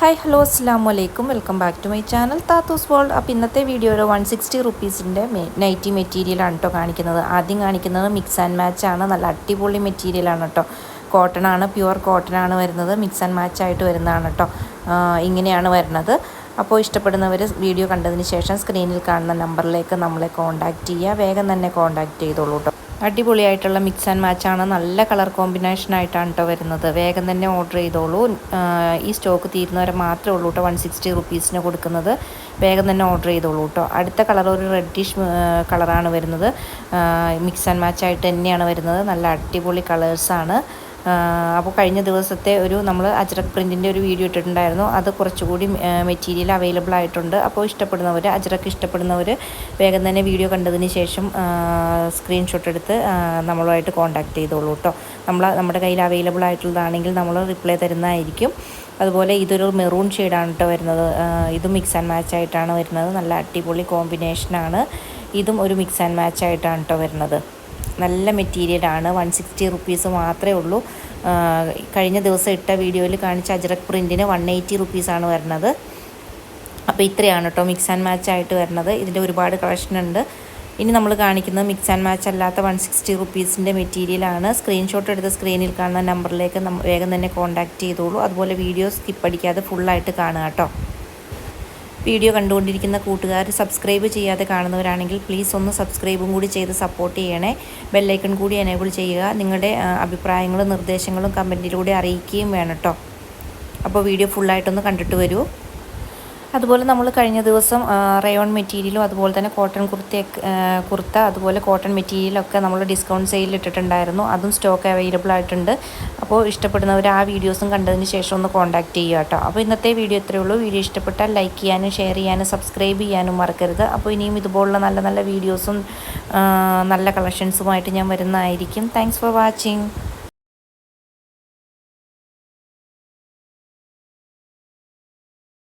Hi hello അസ്സാം വലൈക്കും welcome back to my channel Thathus world അപ്പോൾ ഇന്നത്തെ വീഡിയോയിൽ വൺ സിക്സ്റ്റി റുപ്പീസിന്റെ നൈറ്റി മെറ്റീരിയലാണ് കേട്ടോ കാണിക്കുന്നത്. ആദ്യം കാണിക്കുന്നത് മിക്സ് ആൻഡ് മാച്ച് ആണ്. നല്ല അടിപൊളി മെറ്റീരിയലാണ് കേട്ടോ കോട്ടൺ ആണ് പ്യുവർ കോട്ടൺ ആണ് വരുന്നത്. മിക്സ് ആൻഡ് മാച്ച് ആയിട്ട് വരുന്നതാണ് കേട്ടോ ഇങ്ങനെയാണ് വരുന്നത്. അപ്പോൾ ഇഷ്ടപ്പെടുന്നവർ വീഡിയോ കണ്ടതിന് ശേഷം സ്ക്രീനിൽ കാണുന്ന നമ്പറിലേക്ക് നമ്മളെ കോൺടാക്റ്റ് ചെയ്യുക. വേഗം തന്നെ കോൺടാക്റ്റ് ചെയ്തോളൂ കേട്ടോ അടിപൊളിയായിട്ടുള്ള മിക്സ് ആൻഡ് മാച്ച് ആണ്. നല്ല കളർ കോമ്പിനേഷൻ ആയിട്ടാണ് കേട്ടോ വരുന്നത്. വേഗം തന്നെ ഓർഡർ ചെയ്തോളൂ. ഈ സ്റ്റോക്ക് തീരുന്നവരെ മാത്രമേ ഉള്ളൂ കേട്ടോ വൺ സിക്സ്റ്റി റുപ്പീസിന് കൊടുക്കുന്നത്. വേഗം തന്നെ ഓർഡർ ചെയ്തോളൂ കേട്ടോ അടുത്ത കളർ ഒരു റെഡിഷ് കളറാണ് വരുന്നത്. മിക്സ് ആൻഡ് മാച്ച് ആയിട്ട് തന്നെയാണ് വരുന്നത്. നല്ല അടിപൊളി കളേഴ്സാണ് അപ്പോൾ കഴിഞ്ഞ ദിവസത്തെ ഒരു നമ്മൾ അജ്രക് പ്രിന്റിന്റെ ഒരു വീഡിയോ ഇട്ടിട്ടുണ്ടായിരുന്നു. അത് കുറച്ചുകൂടി മെറ്റീരിയൽ അവൈലബിൾ ആയിട്ടുണ്ട്. അപ്പോൾ ഇഷ്ടപ്പെടുന്നവർ അജ്രക്ക് ഇഷ്ടപ്പെടുന്നവർ വേഗം തന്നെ വീഡിയോ കണ്ടതിന് ശേഷം സ്ക്രീൻഷോട്ട് എടുത്ത് നമ്മളുമായിട്ട് കോൺടാക്ട് ചെയ്തോളൂ കേട്ടോ നമ്മൾ നമ്മുടെ കയ്യിൽ അവൈലബിൾ ആയിട്ടുള്ളതാണെങ്കിൽ നമ്മൾ റിപ്ലൈ തരുന്നതായിരിക്കും. അതുപോലെ ഇതൊരു മെറൂൺ ഷെയ്ഡാണ് കേട്ടോ വരുന്നത്. ഇത് മിക്സ് ആൻഡ് മാച്ച് ആയിട്ടാണ് വരുന്നത്. നല്ല അടിപൊളി കോമ്പിനേഷനാണ് ഇതും ഒരു മിക്സ് ആൻഡ് മാച്ച് ആയിട്ടാണ് കേട്ടോ വരുന്നത്. നല്ല മെറ്റീരിയലാണ് വൺ സിക്സ്റ്റി റുപ്പീസ് മാത്രമേ ഉള്ളൂ. കഴിഞ്ഞ ദിവസം ഇട്ട വീഡിയോയിൽ കാണിച്ച അജറക് പ്രിന്റിന് വൺ എയ്റ്റി റുപ്പീസാണ് വരുന്നത്. അപ്പോൾ ഇത്രയാണ് കേട്ടോ മിക്സ് ആൻഡ് മാച്ച് ആയിട്ട് വരുന്നത്. ഇതിന്റെ ഒരുപാട് കളക്ഷൻ ഉണ്ട്. ഇനി നമ്മൾ കാണിക്കുന്നത് മിക്സ് ആൻഡ് മാച്ച് അല്ലാത്ത വൺ സിക്സ്റ്റി റുപ്പീസിന്റെ മെറ്റീരിയലാണ് സ്ക്രീൻഷോട്ട് എടുത്ത് സ്ക്രീനിൽ കാണുന്ന നമ്പറിലേക്ക് വേഗം തന്നെ കോൺടാക്റ്റ് ചെയ്തോളൂ. അതുപോലെ വീഡിയോ സ്കിപ്പ് അടിക്കാതെ ഫുള്ളായിട്ട് കാണുക കേട്ടോ വീഡിയോ കണ്ടുകൊണ്ടിരിക്കുന്ന കൂട്ടുകാർ സബ്സ്ക്രൈബ് ചെയ്യാതെ കാണുന്നവരാണെങ്കിൽ പ്ലീസ് ഒന്ന് സബ്സ്ക്രൈബും കൂടി ചെയ്ത് സപ്പോർട്ട് ചെയ്യണേ. ബെല്ലൈക്കൺ കൂടി എനേബിൾ ചെയ്യുക. നിങ്ങളുടെ അഭിപ്രായങ്ങളും നിർദ്ദേശങ്ങളും കമന്റിലൂടെ അറിയിക്കുകയും വേണം കേട്ടോ അപ്പോൾ വീഡിയോ ഫുള്ളായിട്ടൊന്ന് കണ്ടിട്ട് വരൂ. അതുപോലെ നമ്മൾ കഴിഞ്ഞ ദിവസം റയോൺ മെറ്റീരിയലും അതുപോലെ തന്നെ കോട്ടൺ കുർത്ത കുർത്ത അതുപോലെ കോട്ടൺ മെറ്റീരിയലൊക്കെ നമ്മൾ ഡിസ്കൗണ്ട് സെയിലിൽ ഇട്ടിട്ടുണ്ടായിരുന്നു. അതും സ്റ്റോക്ക് അവൈലബിൾ ആയിട്ടുണ്ട്. അപ്പോൾ ഇഷ്ടപ്പെടുന്നവർ ആ വീഡിയോസും കണ്ടതിന് ശേഷം ഒന്ന് കോൺടാക്ട് ചെയ്യുക കേട്ടോ. അപ്പോൾ ഇന്നത്തെ വീഡിയോ ഇത്രയേ ഉള്ളൂ. വീഡിയോ ഇഷ്ടപ്പെട്ടാൽ ലൈക്ക് ചെയ്യാനും ഷെയർ ചെയ്യാനും സബ്സ്ക്രൈബ് ചെയ്യാനും മറക്കരുത്. അപ്പോൾ ഇനിയും ഇതുപോലുള്ള നല്ല നല്ല വീഡിയോസും നല്ല കളക്ഷൻസുമായിട്ട് ഞാൻ വരുന്നതായിരിക്കും. Thanks for watching